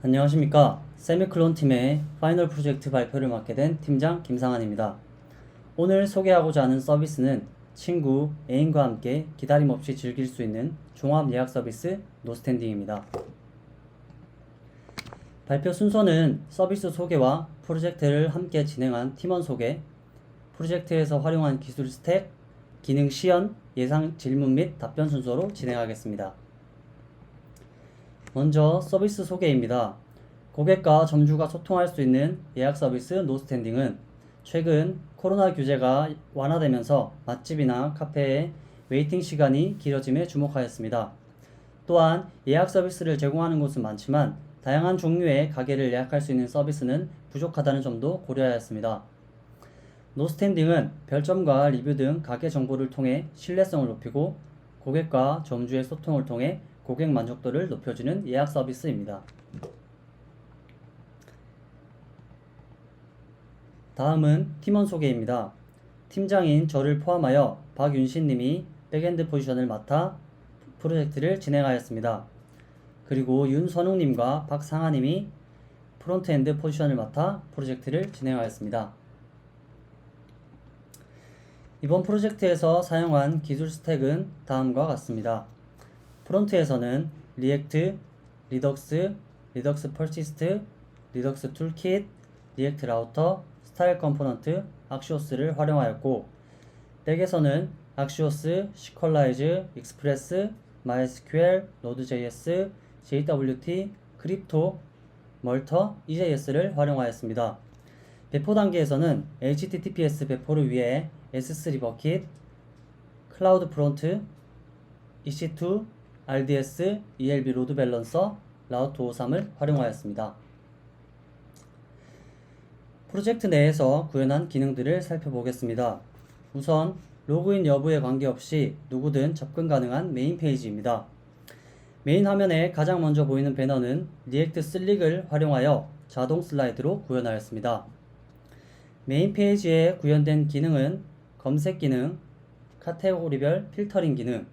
안녕하십니까. 세미클론 팀의 파이널 프로젝트 발표를 맡게 된 팀장 김상환입니다. 오늘 소개하고자 하는 서비스는 친구, 애인과 함께 기다림 없이 즐길 수 있는 종합 예약 서비스 노스탠딩입니다. 발표 순서는 서비스 소개와 프로젝트를 함께 진행한 팀원 소개, 프로젝트에서 활용한 기술 스택, 기능 시연, 예상 질문 및 답변 순서로 진행하겠습니다. 먼저 서비스 소개입니다. 고객과 점주가 소통할 수 있는 예약 서비스 노스탠딩은 최근 코로나 규제가 완화되면서 맛집이나 카페의 웨이팅 시간이 길어짐에 주목하였습니다. 또한 예약 서비스를 제공하는 곳은 많지만 다양한 종류의 가게를 예약할 수 있는 서비스는 부족하다는 점도 고려하였습니다. 노스탠딩은 별점과 리뷰 등 가게 정보를 통해 신뢰성을 높이고 고객과 점주의 소통을 통해 고객 만족도를 높여주는 예약 서비스입니다. 다음은 팀원 소개입니다. 팀장인 저를 포함하여 박윤신 님이 백엔드 포지션을 맡아 프로젝트를 진행하였습니다. 그리고 윤선웅 님과 박상아 님이 프론트엔드 포지션을 맡아 프로젝트를 진행하였습니다. 이번 프로젝트에서 사용한 기술 스택은 다음과 같습니다. 프론트에서는 리액트, 리덕스, 리덕스 퍼시스트, 리덕스 툴킷, 리액트 라우터, 스타일 컴포넌트, 악시오스를 활용하였고 백에서는 악시오스, 시퀄라이즈, 익스프레스, MySQL, Node.js, JWT, 크립토, 멀터, EJS를 활용하였습니다. 배포 단계에서는 HTTPS 배포를 위해 S3 버킷, 클라우드 프론트, EC2, RDS, ELB 로드 밸런서, 라우트 53을 활용하였습니다. 프로젝트 내에서 구현한 기능들을 살펴보겠습니다. 우선 로그인 여부에 관계없이 누구든 접근 가능한 메인 페이지입니다. 메인 화면에 가장 먼저 보이는 배너는 리액트 슬릭을 활용하여 자동 슬라이드로 구현하였습니다. 메인 페이지에 구현된 기능은 검색 기능, 카테고리별 필터링 기능,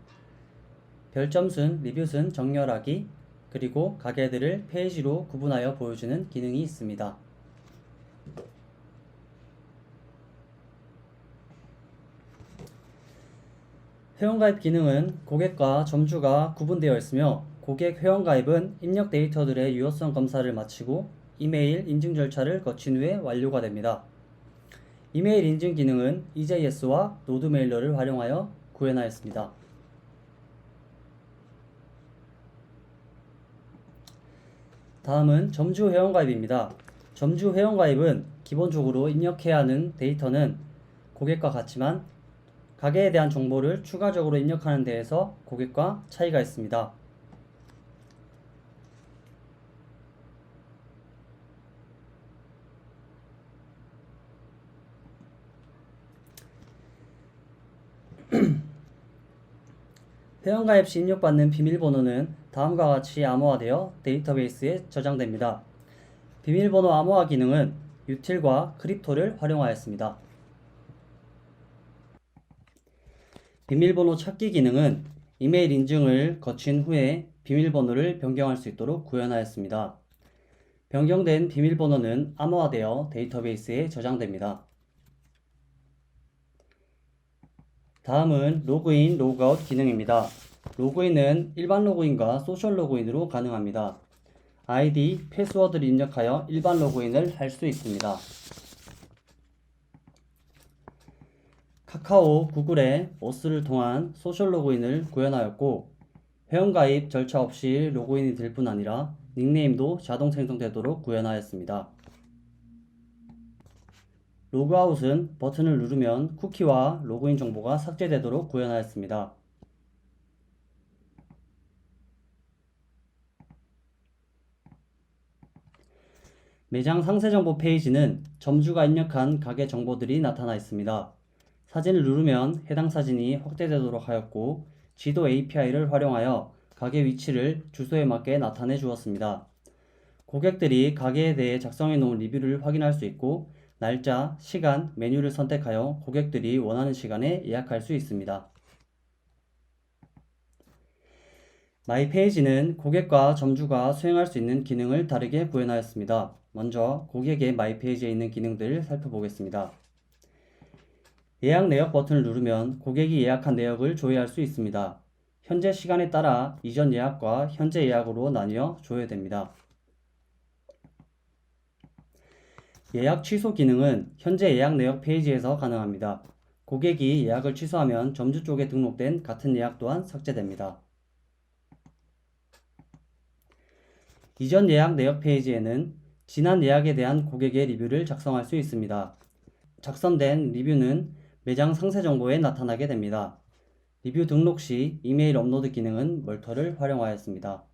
별점순, 리뷰순 정렬하기, 그리고 가게들을 페이지로 구분하여 보여주는 기능이 있습니다. 회원가입 기능은 고객과 점주가 구분되어 있으며 고객 회원가입은 입력 데이터들의 유효성 검사를 마치고 이메일 인증 절차를 거친 후에 완료가 됩니다. 이메일 인증 기능은 EJS와 노드 메일러를 활용하여 구현하였습니다. 다음은 점주 회원가입입니다. 점주 회원가입은 기본적으로 입력해야 하는 데이터는 고객과 같지만 가게에 대한 정보를 추가적으로 입력하는 데에서 고객과 차이가 있습니다. 회원가입 시 입력받는 비밀번호는 다음과 같이 암호화되어 데이터베이스에 저장됩니다. 비밀번호 암호화 기능은 유틸과 크립토를 활용하였습니다. 비밀번호 찾기 기능은 이메일 인증을 거친 후에 비밀번호를 변경할 수 있도록 구현하였습니다. 변경된 비밀번호는 암호화되어 데이터베이스에 저장됩니다. 다음은 로그인, 로그아웃 기능입니다. 로그인은 일반 로그인과 소셜 로그인으로 가능합니다. 아이디, 패스워드를 입력하여 일반 로그인을 할 수 있습니다. 카카오, 구글의 오스를 통한 소셜 로그인을 구현하였고 회원가입 절차 없이 로그인이 될 뿐 아니라 닉네임도 자동 생성되도록 구현하였습니다. 로그아웃은 버튼을 누르면 쿠키와 로그인 정보가 삭제되도록 구현하였습니다. 매장 상세 정보 페이지는 점주가 입력한 가게 정보들이 나타나 있습니다. 사진을 누르면 해당 사진이 확대되도록 하였고 지도 API를 활용하여 가게 위치를 주소에 맞게 나타내 주었습니다. 고객들이 가게에 대해 작성해 놓은 리뷰를 확인할 수 있고 날짜, 시간, 메뉴를 선택하여 고객들이 원하는 시간에 예약할 수 있습니다. 마이 페이지는 고객과 점주가 수행할 수 있는 기능을 다르게 구현하였습니다. 먼저 고객의 마이 페이지에 있는 기능들을 살펴보겠습니다. 예약 내역 버튼을 누르면 고객이 예약한 내역을 조회할 수 있습니다. 현재 시간에 따라 이전 예약과 현재 예약으로 나뉘어 조회됩니다. 예약 취소 기능은 현재 예약 내역 페이지에서 가능합니다. 고객이 예약을 취소하면 점주 쪽에 등록된 같은 예약 또한 삭제됩니다. 이전 예약 내역 페이지에는 지난 예약에 대한 고객의 리뷰를 작성할 수 있습니다. 작성된 리뷰는 매장 상세 정보에 나타나게 됩니다. 리뷰 등록 시 이메일 업로드 기능은 멀터를 활용하였습니다.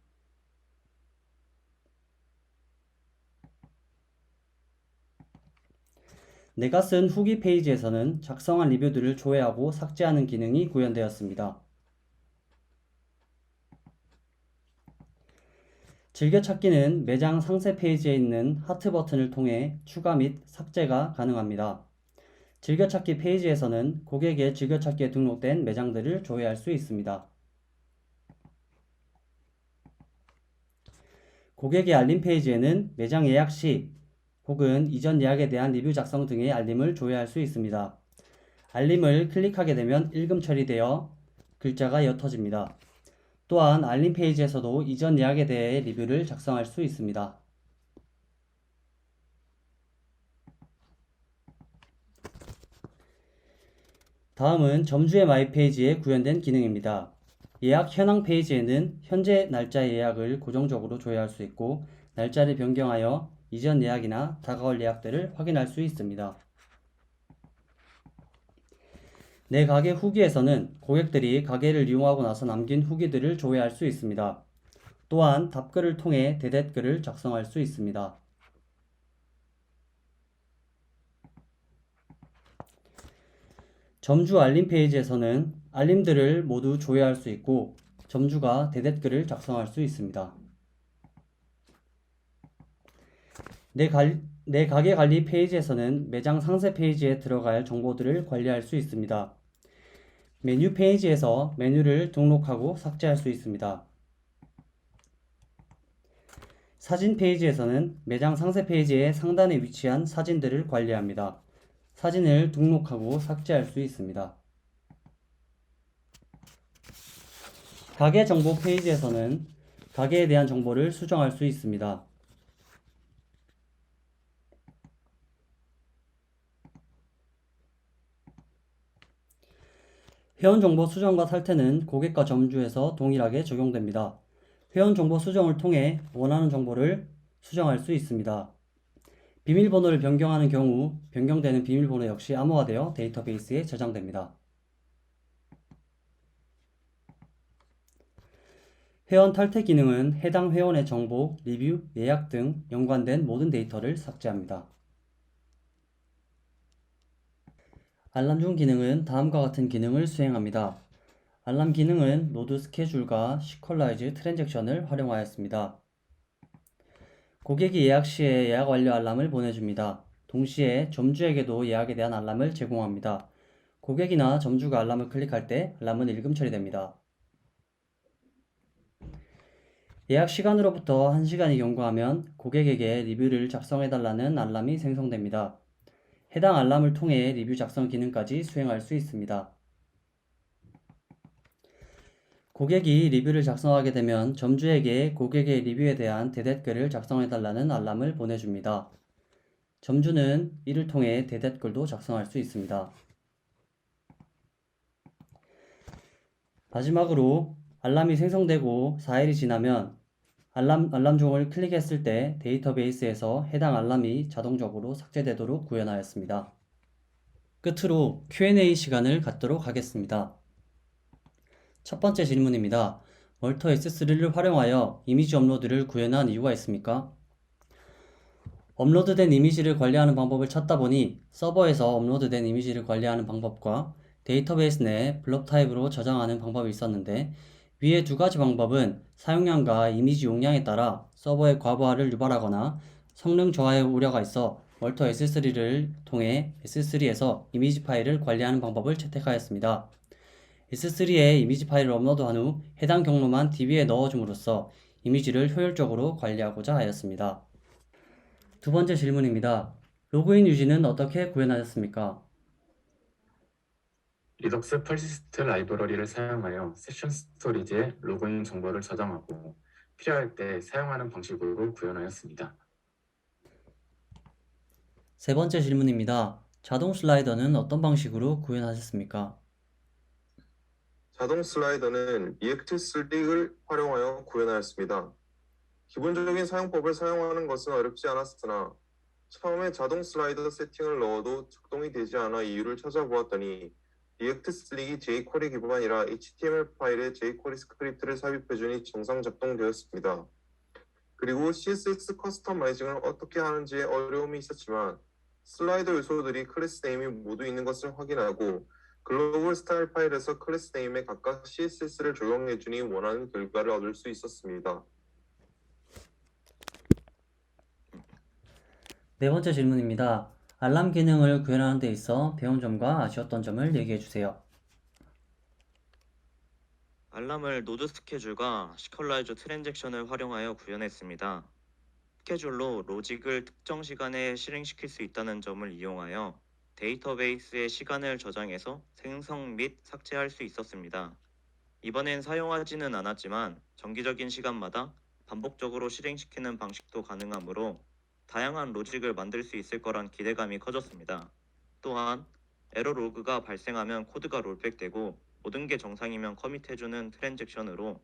내가 쓴 후기 페이지에서는 작성한 리뷰들을 조회하고 삭제하는 기능이 구현되었습니다. 즐겨찾기는 매장 상세 페이지에 있는 하트 버튼을 통해 추가 및 삭제가 가능합니다. 즐겨찾기 페이지에서는 고객의 즐겨찾기에 등록된 매장들을 조회할 수 있습니다. 고객의 알림 페이지에는 매장 예약 시 혹은 이전 예약에 대한 리뷰 작성 등의 알림을 조회할 수 있습니다. 알림을 클릭하게 되면 읽음 처리되어 글자가 옅어집니다. 또한 알림 페이지에서도 이전 예약에 대해 리뷰를 작성할 수 있습니다. 다음은 점주의 마이 페이지에 구현된 기능입니다. 예약 현황 페이지에는 현재 날짜 예약을 고정적으로 조회할 수 있고 날짜를 변경하여 이전 예약이나 다가올 예약들을 확인할 수 있습니다. 내 가게 후기에서는 고객들이 가게를 이용하고 나서 남긴 후기들을 조회할 수 있습니다. 또한 답글을 통해 대댓글을 작성할 수 있습니다. 점주 알림 페이지에서는 알림들을 모두 조회할 수 있고 점주가 대댓글을 작성할 수 있습니다. 내, 갈, 내 가게 관리 페이지에서는 매장 상세 페이지에 들어갈 정보들을 관리할 수 있습니다. 메뉴 페이지에서 메뉴를 등록하고 삭제할 수 있습니다. 사진 페이지에서는 매장 상세 페이지의 상단에 위치한 사진들을 관리합니다. 사진을 등록하고 삭제할 수 있습니다. 가게 정보 페이지에서는 가게에 대한 정보를 수정할 수 있습니다. 회원정보 수정과 탈퇴는 고객과 점주에서 동일하게 적용됩니다. 회원정보 수정을 통해 원하는 정보를 수정할 수 있습니다. 비밀번호를 변경하는 경우 변경되는 비밀번호 역시 암호화되어 데이터베이스에 저장됩니다. 회원 탈퇴 기능은 해당 회원의 정보, 리뷰, 예약 등 연관된 모든 데이터를 삭제합니다. 알람 중 기능은 다음과 같은 기능을 수행합니다. 알람 기능은 노드 스케줄과 시퀄라이즈 트랜잭션을 활용하였습니다. 고객이 예약 시에 예약 완료 알람을 보내줍니다. 동시에 점주에게도 예약에 대한 알람을 제공합니다. 고객이나 점주가 알람을 클릭할 때 알람은 읽음 처리됩니다. 예약 시간으로부터 1시간이 경과하면 고객에게 리뷰를 작성해달라는 알람이 생성됩니다. 해당 알람을 통해 리뷰 작성 기능까지 수행할 수 있습니다. 고객이 리뷰를 작성하게 되면 점주에게 고객의 리뷰에 대한 대댓글을 작성해달라는 알람을 보내줍니다. 점주는 이를 통해 대댓글도 작성할 수 있습니다. 마지막으로 알람이 생성되고 4일이 지나면 알람, 알람 종을 클릭했을 때 데이터베이스에서 해당 알람이 자동적으로 삭제되도록 구현하였습니다. 끝으로 Q&A 시간을 갖도록 하겠습니다. 첫 번째 질문입니다. 멀터 S3를 활용하여 이미지 업로드를 구현한 이유가 있습니까? 업로드된 이미지를 관리하는 방법을 찾다 보니 서버에서 업로드된 이미지를 관리하는 방법과 데이터베이스 내 블록 타입으로 저장하는 방법이 있었는데 위의 두 가지 방법은 사용량과 이미지 용량에 따라 서버의 과부하를 유발하거나 성능 저하의 우려가 있어 멀터 S3를 통해 S3에서 이미지 파일을 관리하는 방법을 채택하였습니다. S3에 이미지 파일을 업로드한 후 해당 경로만 DB에 넣어줌으로써 이미지를 효율적으로 관리하고자 하였습니다. 두 번째 질문입니다. 로그인 유지는 어떻게 구현하셨습니까? 리덕스 퍼시스트 라이브러리를 사용하여 세션 스토리지에 로그인 정보를 저장하고 필요할 때 사용하는 방식으로 구현하였습니다. 세 번째 질문입니다. 자동 슬라이더는 어떤 방식으로 구현하셨습니까? 자동 슬라이더는 EX3를 활용하여 구현하였습니다. 기본적인 사용법을 사용하는 것은 어렵지 않았으나 처음에 자동 슬라이더 세팅을 넣어도 작동이 되지 않아 이유를 찾아보았더니 EX3이 jQuery 기반이라 HTML 파일에 jQuery 스크립트를 삽입해주니 정상 작동되었습니다. 그리고 CSS 커스터마이징을 어떻게 하는지에 어려움이 있었지만 슬라이더 요소들이 클래스 네임이 모두 있는 것을 확인하고 글로벌 스타일 파일에서 클래스 네임에 각각 CSS를 적용해주니 원하는 결과를 얻을 수 있었습니다. 네 번째 질문입니다. 알람 기능을 구현하는 데 있어 배운 점과 아쉬웠던 점을 얘기해 주세요. 알람을 노드 스케줄과 시컬라이저 트랜잭션을 활용하여 구현했습니다. 스케줄로 로직을 특정 시간에 실행시킬 수 있다는 점을 이용하여 데이터베이스에 시간을 저장해서 생성 및 삭제할 수 있었습니다. 이번엔 사용하지는 않았지만 정기적인 시간마다 반복적으로 실행시키는 방식도 가능하므로 다양한 로직을 만들 수 있을 거란 기대감이 커졌습니다. 또한 에러 로그가 발생하면 코드가 롤백되고 모든 게 정상이면 커밋해주는 트랜잭션으로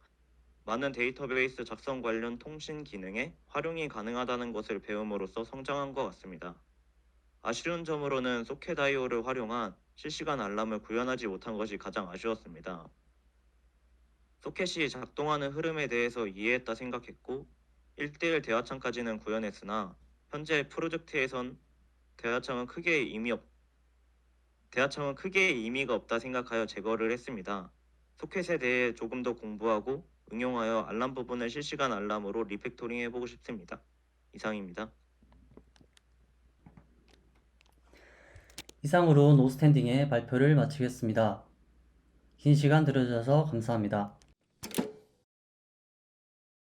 많은 데이터베이스 작성 관련 통신 기능에 활용이 가능하다는 것을 배움으로써 성장한 것 같습니다. 아쉬운 점으로는 소켓 IO를 활용한 실시간 알람을 구현하지 못한 것이 가장 아쉬웠습니다. 소켓이 작동하는 흐름에 대해서 이해했다 생각했고 1대1 대화창까지는 구현했으나 현재 프로젝트에선 대화창은 크게 의미 없 대하청은 크게 의미가 없다 생각하여 제거를 했습니다. 소켓에 대해 조금 더 공부하고 응용하여 알람 부분을 실시간 알람으로 리팩토링 해보고 싶습니다. 이상입니다. 이상으로 노스탠딩의 발표를 마치겠습니다. 긴 시간 들어주셔서 감사합니다.